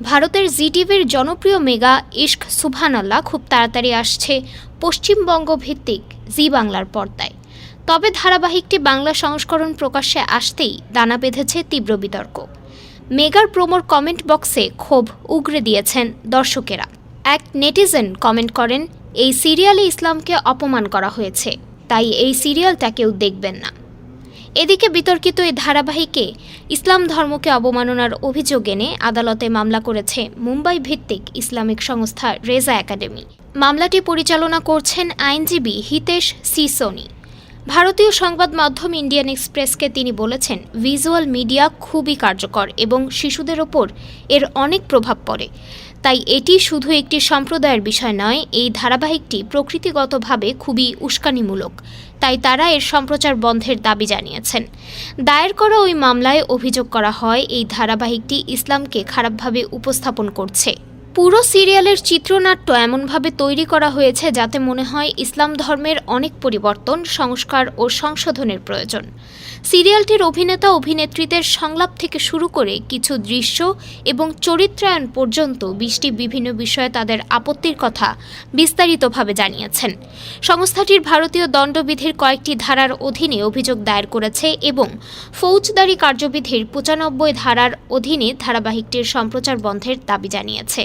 ভারতের জি টিভির জনপ্রিয় মেগা ইশক সুবহানাল্লাহ খুব তাড়াতাড়ি আসছে পশ্চিমবঙ্গ ভিত্তিক জি বাংলার পর্দায়। তবে ধারাবাহিকটি বাংলা সংস্করণ প্রকাশ্যে আসতেই দানা বেঁধেছে তীব্র বিতর্ক। মেগার প্রোমোর কমেন্ট বক্সে ক্ষোভ উগরে দিয়েছেন দর্শকেরা। এক নেটিজেন কমেন্ট করেন, এই সিরিয়ালে ইসলামকে অপমান করা হয়েছে, তাই এই সিরিয়ালটা কেউ দেখবেন না। এদিকে বিতর্কিত এই ধারাবাহিকে ইসলাম ধর্মকে অবমাননার অভিযোগ এনে আদালতে মামলা করেছে মুম্বাই ভিত্তিক ইসলামিক সংস্থা রেজা একাডেমি। মামলাটি পরিচালনা করছেন আইনজীবী হিতেশ সিসোনি। ভারতীয় সংবাদ মাধ্যম ইন্ডিয়ান এক্সপ্রেসকে তিনি বলেছেন, ভিজুয়াল মিডিয়া খুবই কার্যকর এবং শিশুদের ওপর এর অনেক প্রভাব পড়ে। তাই এটি শুধু একটি সম্প্রদায়ের বিষয় নয়, এই ধারাবাহিকটি প্রকৃতিগতভাবে খুবই উস্কানিমূলক, তাই তারা এর সম্প্রচার বন্ধের দাবি জানিয়েছেন। দায়ের করা ওই মামলায় অভিযোগ করা হয়, এই ধারাবাহিকটি ইসলামকে খারাপভাবে উপস্থাপন করছে। পুরো সিরিয়ালের চিত্রনাট্য এমনভাবে তৈরি করা হয়েছে যাতে মনে হয় ইসলাম ধর্মের অনেক পরিবর্তন, সংস্কার ও সংশোধনের প্রয়োজন। সিরিয়ালটির অভিনেতা অভিনেত্রীদের সংলাপ থেকে শুরু করে কিছু দৃশ্য এবং চরিত্রায়ন পর্যন্ত বিশটি বিভিন্ন বিষয়ে তাদের আপত্তির কথা বিস্তারিতভাবে জানিয়েছেন। সংস্থাটির ভারতীয় দণ্ডবিধির কয়েকটি ধারার অধীনে অভিযোগ দায়ের করেছে এবং ফৌজদারি কার্যবিধির পঁচানব্বই ধারার অধীনে ধারাবাহিকটির সম্প্রচার বন্ধের দাবি জানিয়েছে।